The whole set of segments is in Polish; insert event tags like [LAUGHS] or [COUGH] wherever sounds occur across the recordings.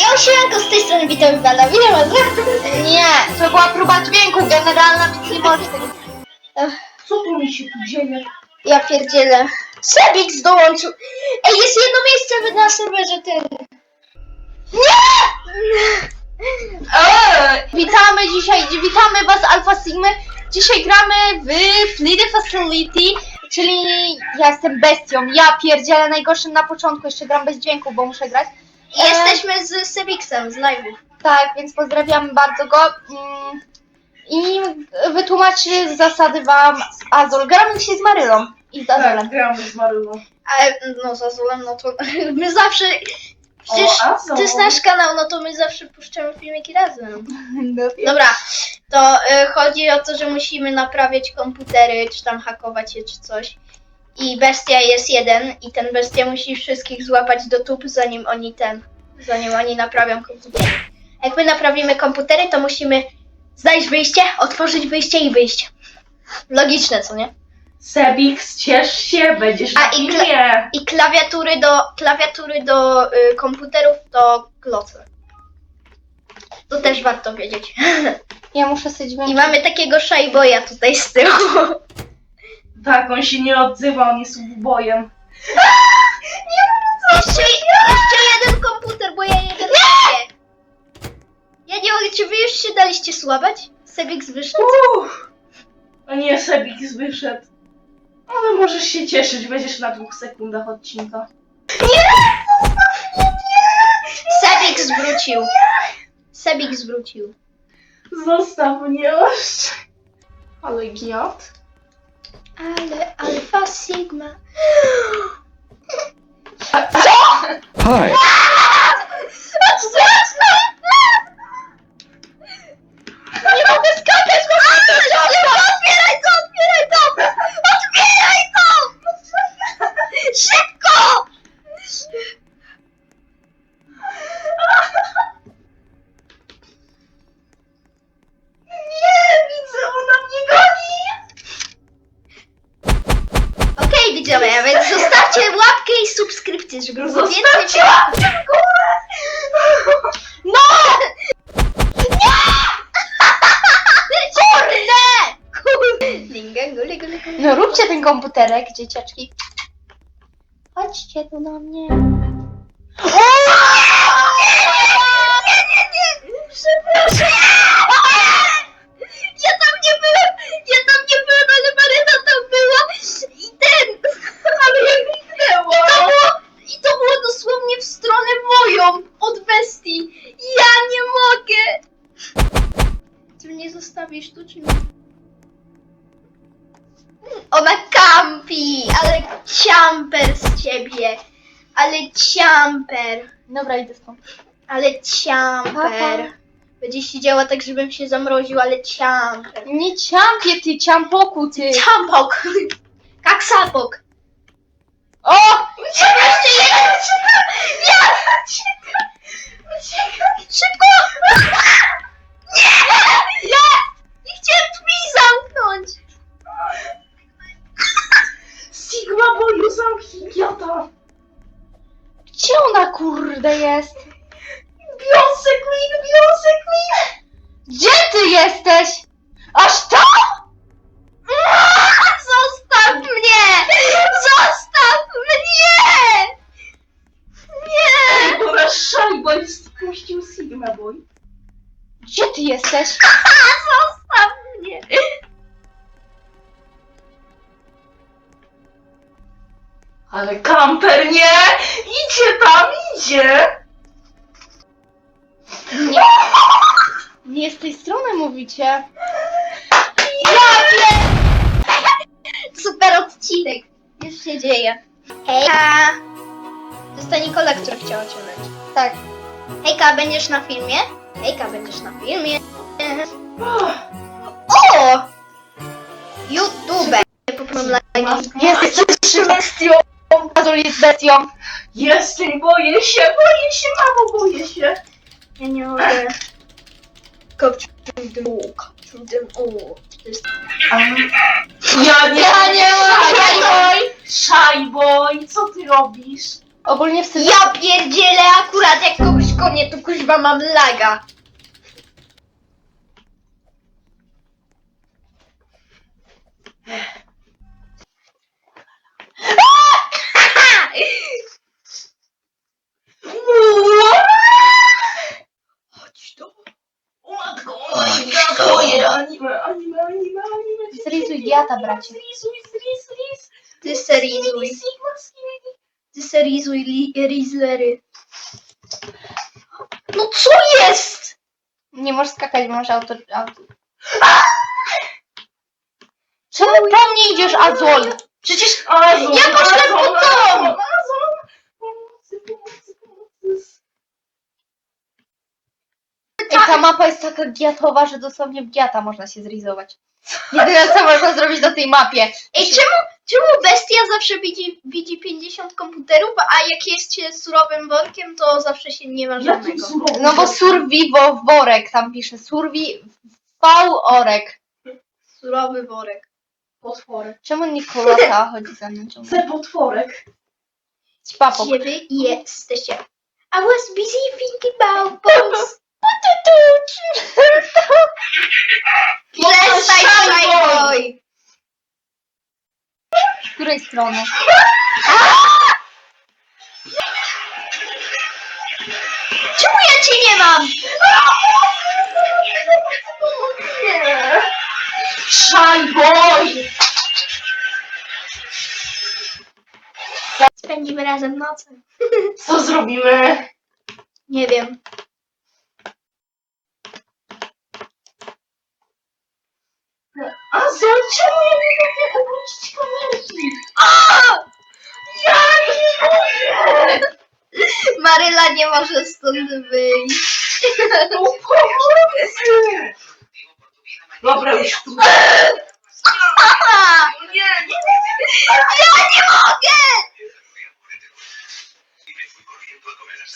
Ja siemanko z tej strony witam pana, witam was Nie, to była próba dźwięku generalna, więc nie tego... Co tu mi się tu dzieje? Ja pierdzielę. Sebix dołączył. Ej, jest jedno miejsce na serwerze ten. Eee, witamy dzisiaj, witamy was Alpha Sigmy. Dzisiaj gramy w Fleet Facility, czyli ja jestem bestią. Ja pierdzielę najgorszym na początku, jeszcze gram bez dźwięku, bo muszę grać. I Jesteśmy z Sebixem, z live'ów. Tak, więc pozdrawiamy bardzo go. Mm, I wytłumaczy zasady wam Azul. Gramy się z Marylą i z Azulem. Tak, gramy z Marylą. Ale no z Azulem, no to [LAUGHS] my zawsze... Przecież O, Azul. to jest nasz kanał, no to my zawsze puszczamy filmiki razem. Dobra, to y, chodzi o to, że musimy naprawiać komputery, czy tam hakować je, czy coś. I bestia jest jeden i ten bestia musi wszystkich złapać do tup, zanim oni ten, zanim oni naprawią komputery. Jak my naprawimy komputery, to musimy znaleźć wyjście, otworzyć wyjście i wyjść. Logiczne, co nie? Sebix, ciesz się, będziesz A, na i filmie. I klawiatury do, klawiatury do y, komputerów to kloce. To też warto wiedzieć. [LAUGHS] Ja muszę sobie I dźwięk... mamy takiego szajboja tutaj z tyłu. Tak, on się nie odzywa, on jest bojem. [LAUGHS] Jeszcze, jeszcze jeden komputer, bo ja jeden nie! Ja nie mogę, czy wy już się daliście słabać? Sebix wyszedł? Uff. O nie, Sebix wyszedł. Ale możesz się cieszyć, będziesz na dwóch sekundach odcinka. Sebix wrócił. Sebix wrócił. Zostaw mnie już. Ale giat. Ale Alfa Sigma. Hi. Guli. No róbcie ten komputerek, dzieciaczki. Chodźcie tu do mnie. Przepraszam! Ja tam nie byłem! Ja tam nie byłem, ale Maryna tam była! I ten! Ale ja kliknęło! I to było, I to było dosłownie w stronę moją! Od bestii! Ja nie mogę! Ty mnie zostawisz tu, czy nie? Kampi! Ale ciamper z ciebie! Ale ciamper! Dobra, idę stąd. Ale ciamper. Aha. Będzie siedziała tak, żebym się zamroził, ale ciamper. Nie ciampie ty, ciampoku ty. Ciampok. Kaksapok. O! Jeszcze jeden. Szajboj spuścił Sigma boy. Gdzie ty jesteś? [LAUGHS] Zostaw mnie! Ale kamper nie! Idzie tam, idzie! Nie. Nie z tej strony mówicie. Jakie! Super odcinek. Już się dzieje. Hejka! To jest ta Nikola, która chciała cię leć. Tak. Hejka, będziesz na filmie? Hejka, będziesz na filmie? O! YouTube! Jesteś bestią. Azul jest bestią. Jestem, boję się, boję się, mamo, boję się. Ja nie mogę. Capture them all. To jest... Ja nie, Ja nie. Szajboj! Szajboj, co ty robisz? Ogólnie w Sylwestra... Ja pierdzielę akurat jak kogoś konie, to kuźwa mam laga. Zrizuj diata, bracie. Zrizuj, zriz, riz. Ty serizuj. Serizuj li- Rizlery. No co jest? Nie możesz skakać, masz auto... auto. Czemu po mnie idziesz, Azol? Przecież Azul, Ja poszłem Azul, po to! Azul, Azul. Pomocy, pomocy, pomocy. Ej, ta mapa jest taka giatowa, że dosłownie w giata można się zrizować. Jedyne co można zrobić na tej mapie. Ej, czemu, czemu bestia zawsze widzi, widzi 50 komputerów, a jak jest się surowym workiem, to zawsze się nie ma żadnego? surowym No bo survivo worek, tam pisze survi v orek. Surowy worek. Potworek. Czemu Nikolata [LAUGHS] chodzi za mną ciągle? Chcę potworek. Papok. Gdzie wy jesteście? I was busy thinking about boats. Przestań, Shy boy. boy! Z której strony? Czemu ja cię nie mam? Shy boy! Spędzimy razem noce. Co zrobimy? Nie wiem. A co? Czemu ja nie mogę obrócić kamerki? Ja nie mogę! Maryla nie może stąd wyjść. No pomocy! Dobra, już tu. Nie, nie, Ja nie mogę!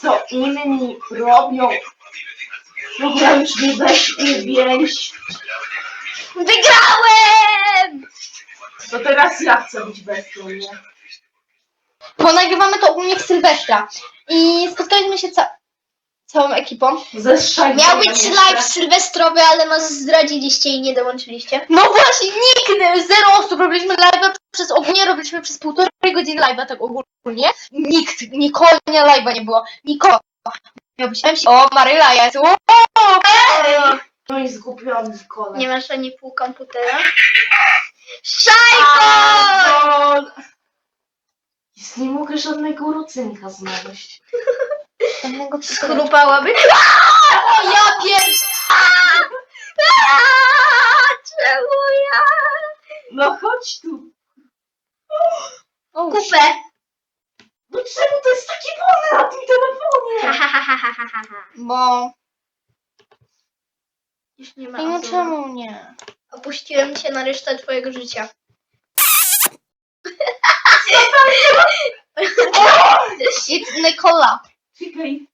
Co inni robią? Dobra, już nie weź nie. Wygrałem! To teraz ja chcę być bestią, nie? Bo nagrywamy to u mnie w Sylwestra. I spotkaliśmy się ca całą ekipą. Ze Miał być jeszcze. live sylwestrowy, ale nas zdradziliście i nie dołączyliście. No właśnie, nikt, zero osób, robiliśmy live'a przez, ogólnie robiliśmy przez półtorej godziny live'a, tak ogólnie. Nikt, nikogo nie live'a nie było, nikogo. Miał być MC. O, Maryla jest, o! No i zgubiony kolej. Nie masz ani pół komputera? Szajko! Jest, nie mogę żadnego rucynka znaleźć. Żadnego. Skrupałaby? [LAUGHS] O, ja pier... Czemu ja? No chodź tu. O, Kupę. No czemu to jest takie wolne na tym telefonie? Ha, ha, ha, ha, ha, ha, ha. bo... Już nie ma Ej, no Azula. czemu nie? Opuściłem cię na resztę twojego życia. [LAUGHS] It's Nikola. Czekaj.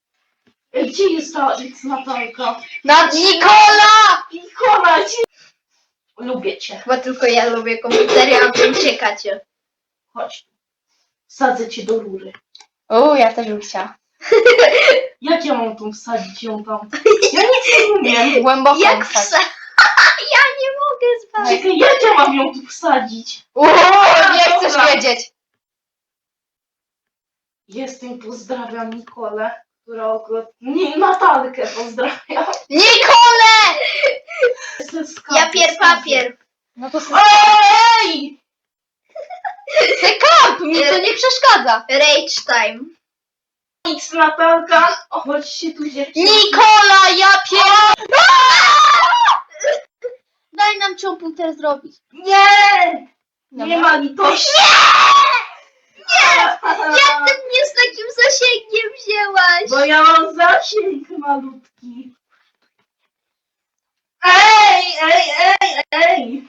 Ej, Gdzie jest ta Natalka? Nad Nikola! Nikola, gdzie? Lubię cię. Chyba tylko ja lubię komputery, a wy uciekacie. Chodź tu. Wsadzę cię do rury. O, ja też bym chciała. [LAUGHS] Jak ja mam tą wsadzić ją tam? Ja nic nie umiem. Głęboko [LAUGHS] Jak wstać. psa? [LAUGHS] Ja nie mogę spać. Czekaj, jak ja mam ją tu wsadzić? O, nie chcesz Dobra. wiedzieć. Jestem, pozdrawiam Nikolę, która akurat... Nie, Natalkę pozdrawiam. Nikole! Jestem z Ja pier papier. No to Ej! se mi to nie przeszkadza. Rage time. X Natalka, o, chodź się tu dziewczyny. Nikola, ja pier... [LAUGHS] Daj nam komputer zrobić. Nie! Nie ma litości. Nie! Jak ty mnie z takim zasięgiem wzięłaś? Bo ja mam zasięg malutki. Ej, ej, ej, ej!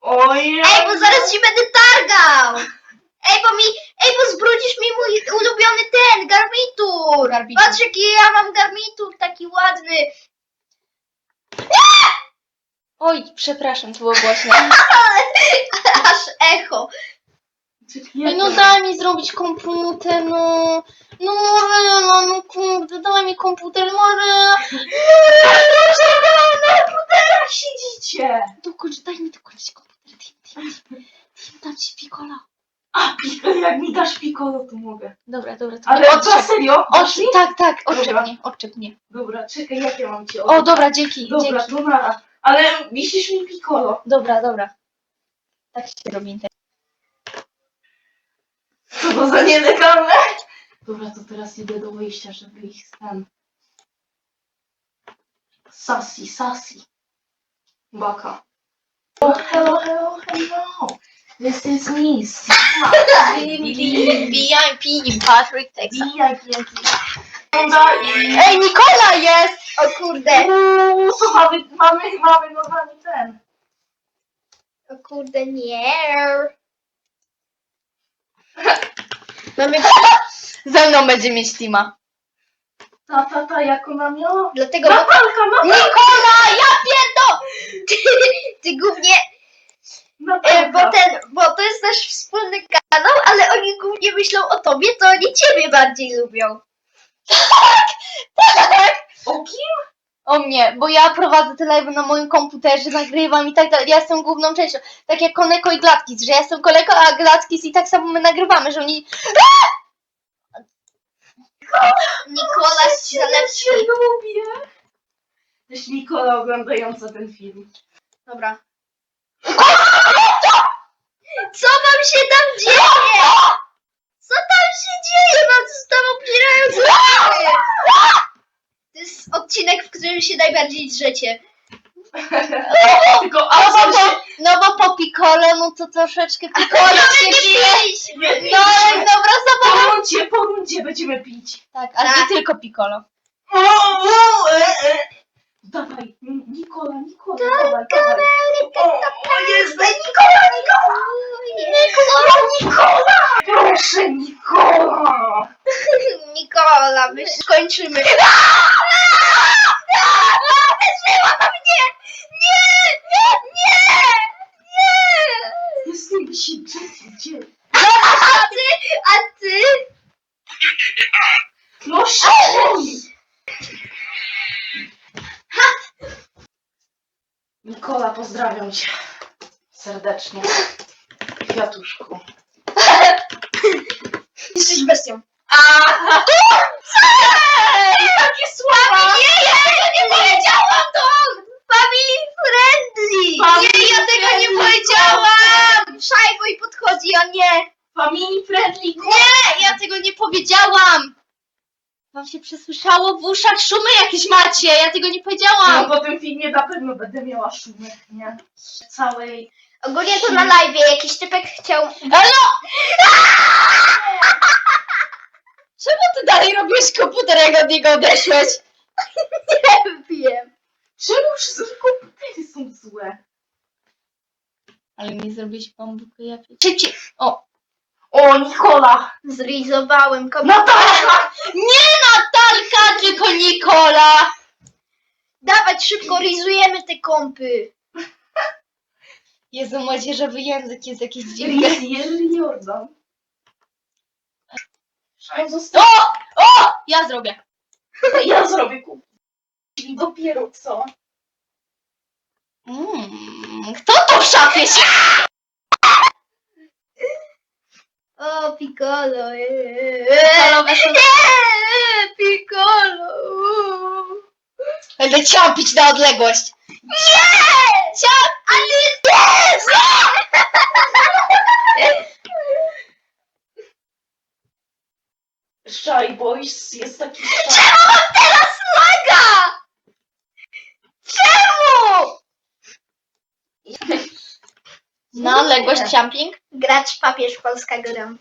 Oj, Ej, bo zaraz ci będę targał! Ej, bo mi, ej, bo zbrudzisz mi mój ulubiony ten, garnitur! Garnitur. Patrz jaki ja mam garnitur, taki ładny. Oj, przepraszam, to było głośno. [LAUGHS] Aż echo. Ej, no daj mi zrobić komputer, no. No Maryla, no kurde, daj mi komputer, Maryla. Proszę, na komputerach siedzicie! Dokończ, daj mi dokończyć komputer, Tim, Tim, Tim. Tim, dam ci pikola. A, piko, jak mi dasz piccolo, to mogę. Dobra, dobra, to Ale nie na odczep. serio? Dasz mi? tak, tak, odczep Dobra. mnie, odczep mnie. Dobra, czekaj, jak ja mam cię O, dobra, dzięki, Dobra, dzięki. to nara. Ale wisisz mi piccolo. Dobra, dobra. Tak się robi internet. Co to za nielegalne? Dobra, to teraz idę do wyjścia, żeby ich stan. Sassy, sassy. Baka. Oh, hello, hello, hello. This is me. [LAUGHS] VIP in Patrick, Texas. VIP. Ej, Nikola jest! O kurde, Uuu, mamy, mamy, mamy normalnie ten. o kurde, nie. Mamy, [LAUGHS] Ze mną będzie mieć Tima. Ta, ta, ta, jak ona miała? dlatego, Natalka, Natalka, Nikola, ja pierdo! [LAUGHS] Ty, ty głównie, e, bo Natalka. ten, bo to jest nasz wspólny kanał, ale oni głównie myślą o tobie, to oni ciebie bardziej lubią. O kim? O mnie, bo ja prowadzę te live na moim komputerze, nagrywam i tak dalej. Ja jestem główną częścią. Tak jak Koneko i Glatkis, że ja jestem Koneko, a Glatkis i tak samo my nagrywamy, że oni... Nikola Zalewski. się lubię. Też Nikola oglądająca ten film. Dobra. Co wam się tam dzieje? Co tam się dzieje? Mam z tobą pierają złoty. To jest odcinek, w którym się najbardziej drzecie. Tylko No a bo, po, no bo po Piccolo, no to troszeczkę Piccolo się pije. No ale dobra, po zobacz. rundzie, po rundzie będziemy pić. Tak, ale Tak. nie tylko Piccolo. E, e. Dawaj, Nikola, Nikola, dawaj, dawaj. O, jest, Nikola, Nikola! Nikola, Nikola! Proszę, Nikola! Nikola, my skończymy. [LAUGHS] Mnie! Nie! Nie! Nie! Jestem się gdzie? A ty? A ty? No szybciej! Nikola, pozdrawiam cię. Serdecznie. Kwiatuszku. [LAUGHS] Jesteś bestią. Takie słabe! Nie, ja tego nie powiedziałam to! Family friendly! Family nie, ja tego nie friendly. powiedziałam! Szajboj podchodzi, a nie! Family friendly. Nie, ja tego nie powiedziałam. Wam się przesłyszało w uszach szumy jakieś macie, ja tego nie No powiedziałam. po tym filmie na pewno będę miała szumek, nie? Całej... Ogólnie to na live jakiś typek chciał... Halo! [LAUGHS] Czemu ty dalej robisz komputer, jak od niego odeszłeś? [LAUGHS] Nie wiem. Czemu wszystkie komputery są złe? Ale mi zrobiłeś bambukę, ja Szybciej! O! O, Nikola! Zrizowałem komputer. Natalka! Nie Natalka, tylko Nikola! Dawać szybko, rizujemy te kompy. Jezu, młodzieżowy język jest jakiś dziwny. Jerzy, Jordan. O! O! Ja zrobię. Ja zrobię kup. Dopiero co? Mm, kto to w szafie się... O, Piccolo. Piccolowe są- Nie, Piccolo. Będę ciąpić na odległość. Nie! Ciap, ale Shy Boys jest taki. Czemu mam teraz laga? Czemu? Na odległość jumping Gracz papież Polska gram.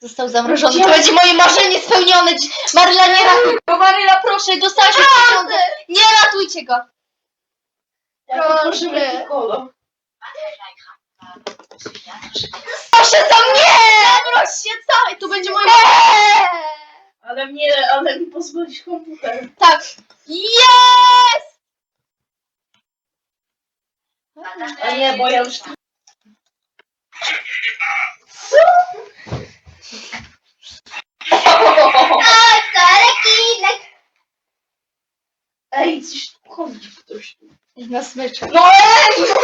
Został zamrożony. To będzie moje marzenie spełnione. Dzi- Maryla, nie ratuj go. Maryla, proszę, dostałaś już pieniądze. Nie ratujcie go. Poprosimy Piccolo. Proszę za mnie! Zaproś się cały. Tu będzie moje... Ale mnie, ale mi pozwolisz komputer. Tak. Jest! A nie, bo ja już... A, to rekinek. Ej, coś tu chodzi ktoś. Na smyczek. No ej, no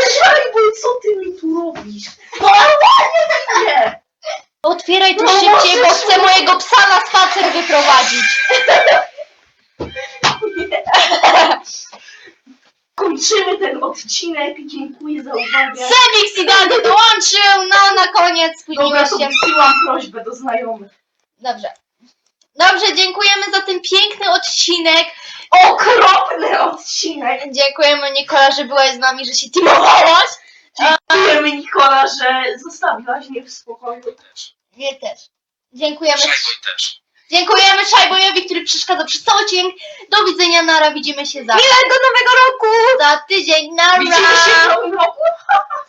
bo co ty mi tu robisz? No normalnie tak nie! Otwieraj to No szybciej, bo możesz- chcę mojego psa na spacer wyprowadzić. [LAUGHS] Kończymy ten odcinek. Dziękuję za uwagę. Semix idealnie dołączył, no na koniec Dobra, to się. wysyłam prośbę do znajomych. Dobrze. Dobrze, dziękujemy za ten piękny odcinek. Okropny odcinek. Dziękujemy Nikola, że byłaś z nami, że się teamowałaś. Dziękujemy Nikola, że zostawiłaś mnie w spokoju. Też. Dziękujemy. Dziękujemy Szajbojowi, który przeszkadzał przez cały odcinek. Do widzenia, nara, widzimy się za... Miłego Nowego Roku! Za tydzień, nara! Widzimy się w nowym roku. [LAUGHS]